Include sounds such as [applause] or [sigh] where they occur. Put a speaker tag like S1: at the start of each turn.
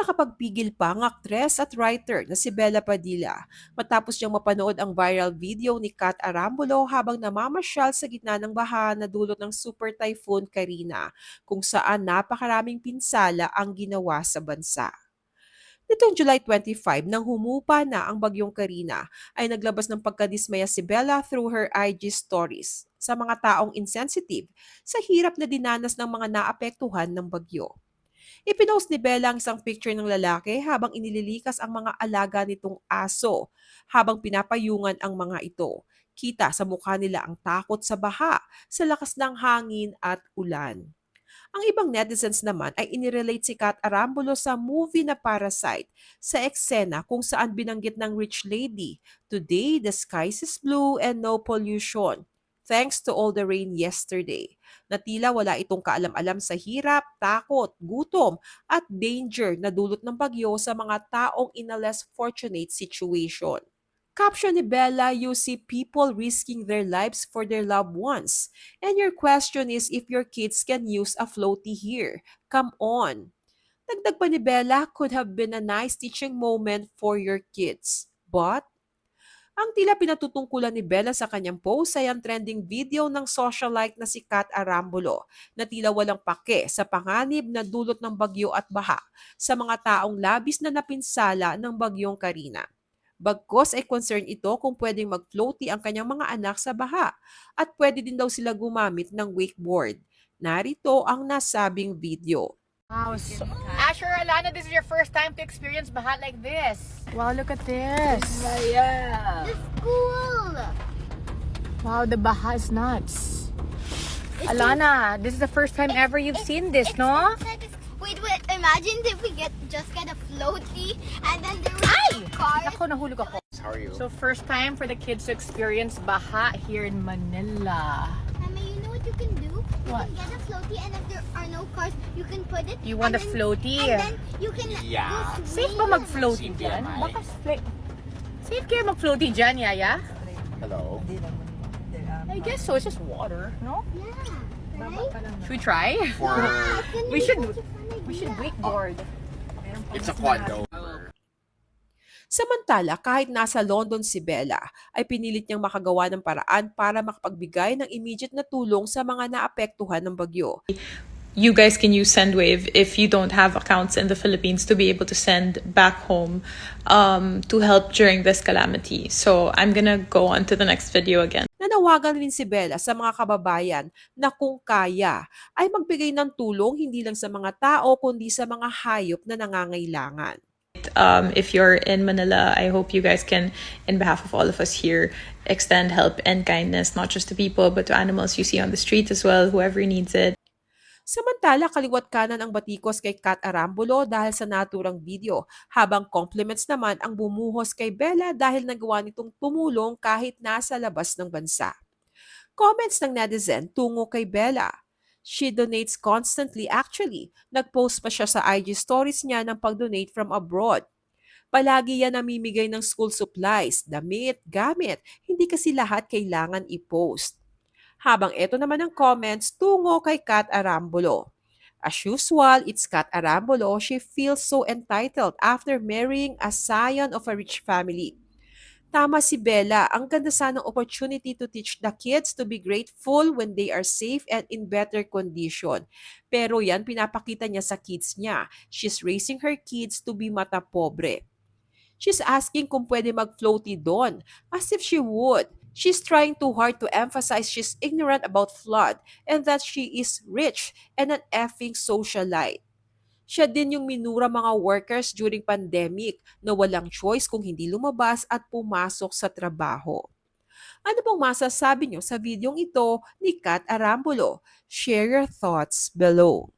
S1: nakapagpigil pa ang aktres at writer na si Bella Padilla matapos niyang mapanood ang viral video ni Kat Arambulo habang namamasyal sa gitna ng baha na dulot ng Super Typhoon Karina kung saan napakaraming pinsala ang ginawa sa bansa. Nitong July 25 nang humupa na ang bagyong Karina ay naglabas ng pagkadismaya si Bella through her IG stories sa mga taong insensitive sa hirap na dinanas ng mga naapektuhan ng bagyo. Ipinost ni Bella ang isang picture ng lalaki habang inililikas ang mga alaga nitong aso habang pinapayungan ang mga ito. Kita sa mukha nila ang takot sa baha, sa lakas ng hangin at ulan. Ang ibang netizens naman ay inirelate si Kat Arambulo sa movie na Parasite sa eksena kung saan binanggit ng rich lady, Today the skies is blue and no pollution. Thanks to all the rain yesterday. Na tila wala itong kaalam-alam sa hirap, takot, gutom at danger na dulot ng bagyo sa mga taong in a less fortunate situation. Caption ni Bella, you see people risking their lives for their loved ones. And your question is if your kids can use a floaty here. Come on. Dagdag pa ni Bella, could have been a nice teaching moment for your kids. But, ang tila pinatutungkulan ni Bella sa kanyang post ay ang trending video ng socialite na si Kat Arambulo na tila walang pake sa panganib na dulot ng bagyo at baha sa mga taong labis na napinsala ng bagyong Karina. Bagkos ay concern ito kung pwedeng mag-floaty ang kanyang mga anak sa baha at pwede din daw sila gumamit ng wakeboard. Narito ang nasabing video.
S2: Wow, so,
S3: Asher, Alana, this is your first time to experience Bahat like this.
S2: wow, look at this.
S3: Yeah.
S4: The school.
S2: Wow, the baha is nuts.
S3: Alana, this is the first time ever you've seen this,
S4: It's
S3: no?
S4: Wait, wait. Imagine if we get just get a floaty and then there were cars.
S3: Ako, nahulog ako.
S5: How are you?
S3: So first time for the kids to experience Baha here in Manila.
S4: Mama, you know what you can do? You
S3: What?
S4: can get a floaty and if there are no cars, you can put it.
S3: You want
S4: and
S3: a
S4: then-
S3: floaty?
S4: And then you can
S5: Yeah.
S4: go
S3: Safe ba
S4: swing.
S3: mag-floaty dyan?
S5: CPMI.
S3: Baka fl- Safe kaya mag-floaty dyan, Yaya?
S5: Hello.
S3: I guess so. It's just water, no?
S4: Yeah. Right?
S3: Should we try?
S5: For [laughs]
S3: We should- We should wakeboard.
S5: it's a quad though.
S1: Samantala, kahit nasa London si Bella, ay pinilit niyang makagawa ng paraan para makapagbigay ng immediate na tulong sa mga naapektuhan ng bagyo.
S6: you guys can use Sendwave if you don't have accounts in the Philippines to be able to send back home um, to help during this calamity. So I'm gonna go on to the next video again.
S1: Nanawagan rin si Bella sa mga kababayan na kung kaya ay magbigay ng tulong hindi lang sa mga tao kundi sa mga hayop na nangangailangan.
S6: Um, if you're in Manila, I hope you guys can, in behalf of all of us here, extend help and kindness not just to people but to animals you see on the street as well, whoever needs it.
S1: Samantala, kaliwat kanan ang batikos kay Kat Arambulo dahil sa naturang video, habang compliments naman ang bumuhos kay Bella dahil nagawa nitong tumulong kahit nasa labas ng bansa. Comments ng netizen tungo kay Bella. She donates constantly actually. Nag-post pa siya sa IG stories niya ng pag-donate from abroad. Palagi yan namimigay ng school supplies, damit, gamit. Hindi kasi lahat kailangan i-post. Habang ito naman ang comments tungo kay Kat Arambulo. As usual, it's Kat Arambulo. She feels so entitled after marrying a scion of a rich family. Tama si Bella, ang ganda sanang opportunity to teach the kids to be grateful when they are safe and in better condition. Pero yan pinapakita niya sa kids niya. She's raising her kids to be mata pobre. She's asking kung pwede mag-floaty doon, as if she would. She's trying too hard to emphasize she's ignorant about flood and that she is rich and an effing socialite. Siya din yung minura mga workers during pandemic na walang choice kung hindi lumabas at pumasok sa trabaho. Ano pong masasabi nyo sa videong ito ni Kat Arambulo? Share your thoughts below.